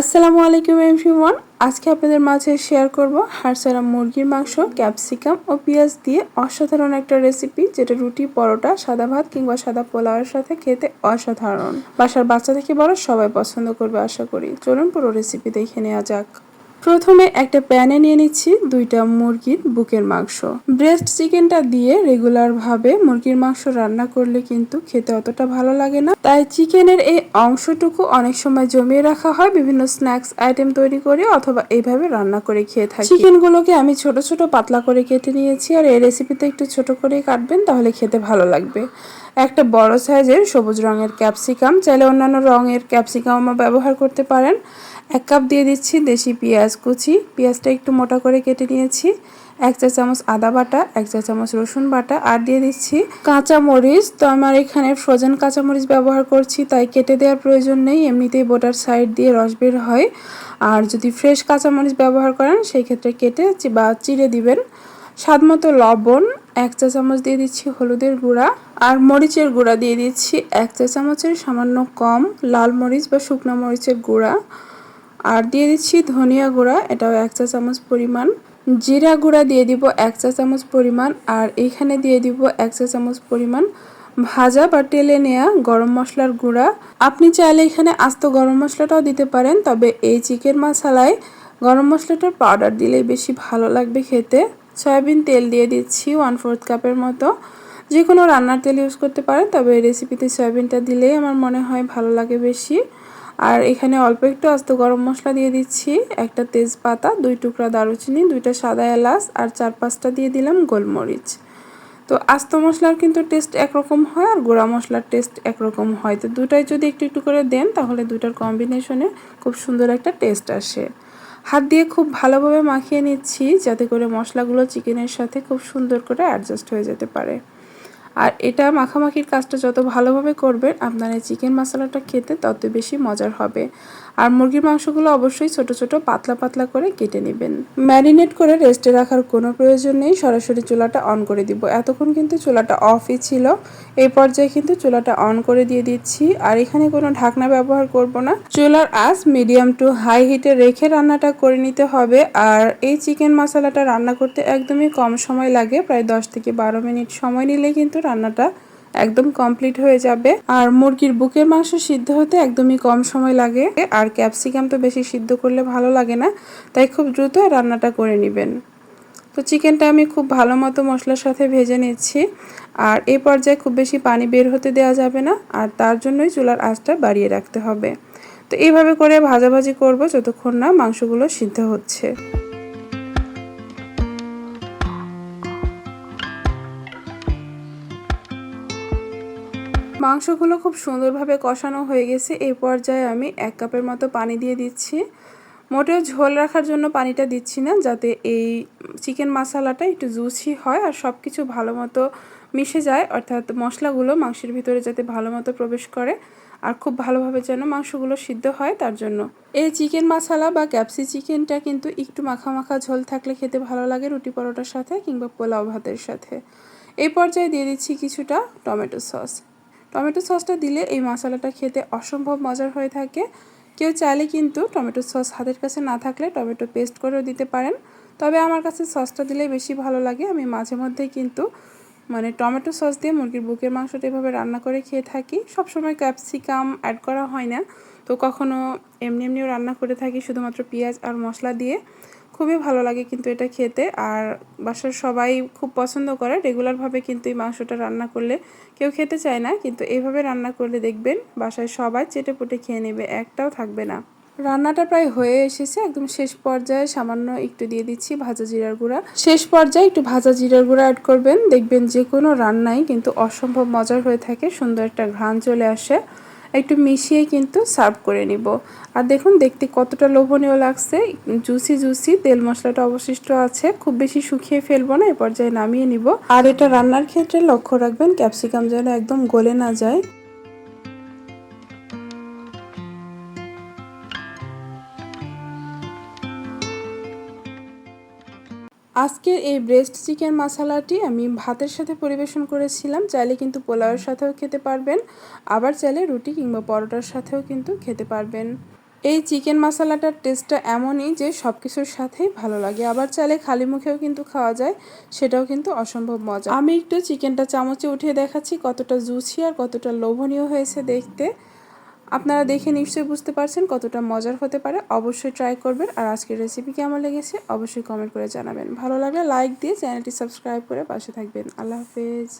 আসসালামু আলাইকুম এভরিওয়ান। আজকে আপনাদের মাঝে শেয়ার করব হাড়সারা মুরগির মাংস ক্যাপসিকাম ও পেঁয়াজ দিয়ে অসাধারণ একটা রেসিপি যেটা রুটি, পরোটা, সাদা ভাত কিংবা সাদা পোলাওয়ের সাথে খেতে অসাধারণ। বাসার বাচ্চা থেকে বড় সবাই পছন্দ করবে আশা করি। চলুন পুরো রেসিপি দেখে নেওয়া যাক। প্রথমে একটা প্যানে নিয়ে নিচ্ছি দুইটা মুরগির বুকের মাংস। ব্রেস্ট চিকেনটা দিয়ে রেগুলার ভাবে মুরগির মাংস রান্না করলে কিন্তু খেতে অতটা ভালো লাগে না। তাই চিকেনের এই অংশটুকু অনেক সময় জমিয়ে রাখা হয়, বিভিন্ন স্ন্যাক্স আইটেম তৈরি করে অথবা এইভাবে রান্না করে খেয়ে থাকি। চিকেন গুলোকে আমি ছোট ছোট পাতলা করে কেটে নিয়েছি আর এই রেসিপিতে একটু ছোট করে কাটবেন তাহলে খেতে ভালো লাগবে। একটা বড় সাইজের সবুজ রঙের ক্যাপসিকাম চাইলে অন্যান্য রঙের ক্যাপসিকামও ব্যবহার করতে পারেন। এক কাপ দিয়ে দিচ্ছি দেশি পেঁয়াজ কুচি। পেঁয়াজটা একটু মোটা করে কেটে নিয়েছি। এক চা চামচ আদা বাটা, এক চা চামচ রসুন বাটা আর দিয়ে দিচ্ছি কাঁচা মরিচ তো আমার এখানে ফ্রোজেন কাঁচা মরিচ ব্যবহার করছি, তাই কেটে দেওয়ার প্রয়োজন নেই। এমনিতেই বোটার সাইড দিয়ে রস বের হয়। আর যদি ফ্রেশ কাঁচা মরিচ ব্যবহার করেন, সেই ক্ষেত্রে কেটে বা চিড়ে দিবেন। স্বাদ মতো লবণ, এক চা চামচ দিয়ে দিচ্ছি হলুদের গুঁড়া আর মরিচের গুঁড়া দিয়ে দিচ্ছি এক চা চামচের সামান্য কম লাল মরিচ বা শুকনো মরিচের গুঁড়া। আর দিয়ে দিচ্ছি ধনিয়া গুঁড়া, এটাও এক চা চামচ পরিমাণ। জিরা গুঁড়া দিয়ে দিব এক চা চামচ পরিমাণ আর এইখানে দিয়ে দিব এক চা চামচ পরিমাণ ভাজা বা টেলে নেওয়া গরম মশলার গুঁড়া। আপনি চাইলে এখানে আস্ত গরম মশলাটাও দিতে পারেন, তবে এই চিকেন মশালায় গরম মশলাটার পাউডার দিলেই বেশি ভালো লাগবে খেতে। সয়াবিন তেল দিয়ে দিচ্ছি ওয়ান ফোর্থ কাপের মতো। যে কোনো রান্নার তেল ইউজ করতে পারেন, তবে এই রেসিপিতে সয়াবিনটা দিলেই আমার মনে হয় ভালো লাগে বেশি। আর এখানে অল্প একটু আস্ত গরম মশলা দিয়ে দিচ্ছি। একটা তেজপাতা, দুই টুকরা দারুচিনি, দুইটা সাদা এলাচ আর চার পাঁচটা দিয়ে দিলাম গোলমরিচ। তো আস্ত মশলার কিন্তু টেস্ট একরকম হয় আর গুঁড়া মশলার টেস্ট একরকম হয়। তো দুটাই যদি একটু একটু করে দেন তাহলে দুটার কম্বিনেশনে খুব সুন্দর একটা টেস্ট আসে। হাত দিয়ে খুব ভালোভাবে মাখিয়ে নিচ্ছি যাতে করে মশলাগুলো চিকেনের সাথে খুব সুন্দর করে অ্যাডজাস্ট হয়ে যেতে পারে। আর এটা মাখামাখির কাজটা যত ভালোভাবে করবেন, আপনার এই চিকেন মশলাটা খেতে তত বেশি মজার হবে। আর মুরগির মাংসগুলো অবশ্যই ছোট ছোট পাতলা পাতলা করে কেটে নেবেন। ম্যারিনেট করে রেস্টে রাখার কোনো প্রয়োজন নেই, সরাসরি চুলাটা অন করে দিব। এতক্ষণ কিন্তু চুলাটা অফই ছিল, এই পর্যায়ে কিন্তু চুলাটা অন করে দিয়ে দিচ্ছি। আর এখানে কোনো ঢাকনা ব্যবহার করব না। চুলার আঁচ মিডিয়াম টু হাই হিটে রেখে রান্নাটা করে নিতে হবে। আর এই চিকেন মশলাটা রান্না করতে একদমই কম সময় লাগে, প্রায় দশ থেকে বারো মিনিট সময় নিলে কিন্তু রান্নাটা একদম কমপ্লিট হয়ে যাবে। আর মুরগির বুকের মাংস সিদ্ধ হতে একদমই কম সময় লাগে। আর ক্যাপসিকাম তো বেশি সিদ্ধ করলে ভালো লাগে না, তাই খুব দ্রুত রান্নাটা করে নেবেন। তো চিকেনটা আমি খুব ভালো মতো মশলার সাথে ভেজে নিচ্ছি। আর এই পর্যায়ে খুব বেশি পানি বের হতে দেওয়া যাবে না, আর তার জন্যই চুলার আঁচটা বাড়িয়ে রাখতে হবে। তো এইভাবে করে ভাজাভাজি করব যতক্ষণ না মাংসগুলো সিদ্ধ হচ্ছে। মাংসগুলো খুব সুন্দরভাবে কষানো হয়ে গেছে। এই পর্যায়ে আমি এক কাপের মতো পানি দিয়ে দিচ্ছি। মোটেও ঝোল রাখার জন্য পানিটা দিচ্ছি না, যাতে এই চিকেন মশলাটা একটু জুসি হয় আর সব কিছু ভালো মতো মিশে যায়। অর্থাৎ মশলাগুলো মাংসের ভিতরে যাতে ভালো মতো প্রবেশ করে আর খুব ভালোভাবে যেন মাংসগুলো সিদ্ধ হয়, তার জন্য। এই চিকেন মশলা বা ক্যাপসি চিকেনটা কিন্তু একটু মাখা মাখা ঝোল থাকলে খেতে ভালো লাগে রুটি পরোটার সাথে কিংবা পোলাও ভাতের সাথে। এই পর্যায়ে দিয়ে দিচ্ছি কিছুটা টমেটো সস। টমেটো সসটা দিলে এই মশলাটা খেতে অসম্ভব মজার হয়ে থাকে। কেউ চাইলে কিন্তু টমেটো সস হাতের কাছে না থাকলে টমেটো পেস্ট করেও দিতে পারেন। তবে আমার কাছে সসটা দিলে বেশি ভালো লাগে। আমি মাঝে মধ্যেই কিন্তু মানে টমেটো সস দিয়ে মুরগির বুকের মাংসটা এভাবে রান্না করে খেয়ে থাকি। সবসময় ক্যাপসিকাম অ্যাড করা হয় না। তো কখনো এমনি এমনিও রান্না করে থাকি শুধুমাত্র পেঁয়াজ আর মশলা দিয়ে। খুবই ভালো লাগে কিন্তু এটা খেতে। আর বাসার সবাই খুব পছন্দ করে। রেগুলারভাবে কিন্তু এই মাংসটা রান্না করলে কেউ খেতে চায় না। কিন্তু এইভাবে রান্না করলে দেখবেন বাসায় সবাই চেটে পুটে খেয়ে নেবে, একটাও থাকবে না। রান্নাটা প্রায় হয়ে এসেছে। একদম শেষ পর্যায়ে সামান্য একটু দিয়ে দিচ্ছি ভাজা জিরার গুঁড়া। শেষ পর্যায়ে একটু ভাজা জিরার গুঁড়া অ্যাড করবেন। দেখবেন যে কোনো রান্নাই কিন্তু অসম্ভব মজার হয়ে থাকে। সুন্দর একটা ঘ্রাণ চলে আসে। একটু মিশিয়ে কিন্তু সার্ভ করে নিব। আর দেখুন, দেখতে কতটা লোভনীয় লাগছে। জুসি জুসি, তেল মশলাটা অবশিষ্ট আছে। খুব বেশি শুকিয়ে ফেলব না, এ পর্যায়ে নামিয়ে নিব। আর এটা রান্নার ক্ষেত্রে লক্ষ্য রাখবেন, ক্যাপসিকাম যেন একদম গলে না যায়। আজকের এই ব্রেস্ট চিকেন মশালাটি আমি ভাতের সাথে পরিবেশন করেছিলাম। চাইলে কিন্তু পোলাওয়ের সাথেও খেতে পারবেন। আবার চাইলে রুটি কিংবা পরোটার সাথেও কিন্তু খেতে পারবেন। এই চিকেন মশালাটার টেস্টটা এমনই যে সব কিছুর সাথেই ভালো লাগে। আবার চাইলে খালি মুখেও কিন্তু খাওয়া যায়। সেটাও কিন্তু অসম্ভব মজা। আমি একটু চিকেনটা চামচে উঠিয়ে দেখাচ্ছি কতটা জুসি আর কতটা লোভনীয় হয়েছে দেখতে। আপনারা দেখে নিশ্চয়ই বুঝতে পারছেন কতটা মজার হতে পারে। অবশ্যই ট্রাই করবেন। আর আজকের রেসিপি কেমন লেগেছে অবশ্যই কমেন্ট করে জানাবেন। ভালো লাগলে লাইক দিয়ে চ্যানেলটি সাবস্ক্রাইব করে পাশে থাকবেন। আল্লাহ হাফেজ।